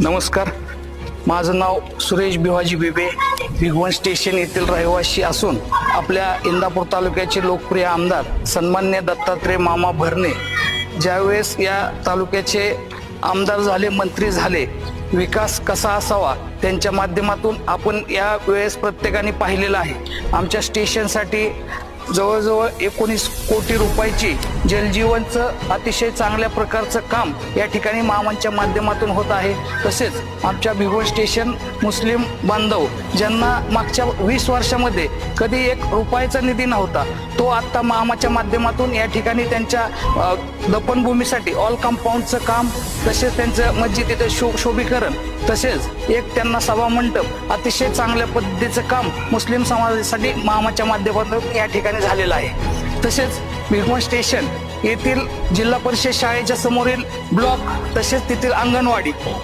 नमस्कार. माझं नाव सुरेश भिवाजी बिबे. भिगवण स्टेशन येथील रहिवासी असून आपल्या इंदापूर तालुक्याचे लोकप्रिय आमदार सन्मान्य दत्तात्रय मामा भरणे. ज्यावेळेस या तालुक्याचे आमदार झाले मंत्री झाले विकास कसा असावा त्यांच्या माध्यमातून आपण या वेळेस प्रत्येकाने पाहिलेलं आहे. आमच्या स्टेशनसाठी जवळजवळ एकोणीस कोटी रुपयाची जलजीवनचं अतिशय चांगल्या प्रकारचं काम या ठिकाणी मामांच्या माध्यमातून होत आहे. तसेच आमच्या भिगवण स्टेशन मुस्लिम बांधव ज्यांना मागच्या वीस वर्षामध्ये कधी एक रुपयाचा निधी नव्हता तो आत्ता मामाच्या माध्यमातून या ठिकाणी त्यांच्या दफनभूमीसाठी ऑल कंपाऊंडचं काम तसेच त्यांचं मस्जिदीचं शो शोभीकरण तसेच एक त्यांना सभा मंडप अतिशय चांगल्या पद्धतीचं काम मुस्लिम समाजासाठी मामाच्या माध्यमातून या ठिकाणी ठिकाणी झालेला आहे. तसेच भिगवण स्टेशन येथील जिल्हा परिषद शाळेच्या समोरील ब्लॉक तसेच तेथील अंगणवाडी.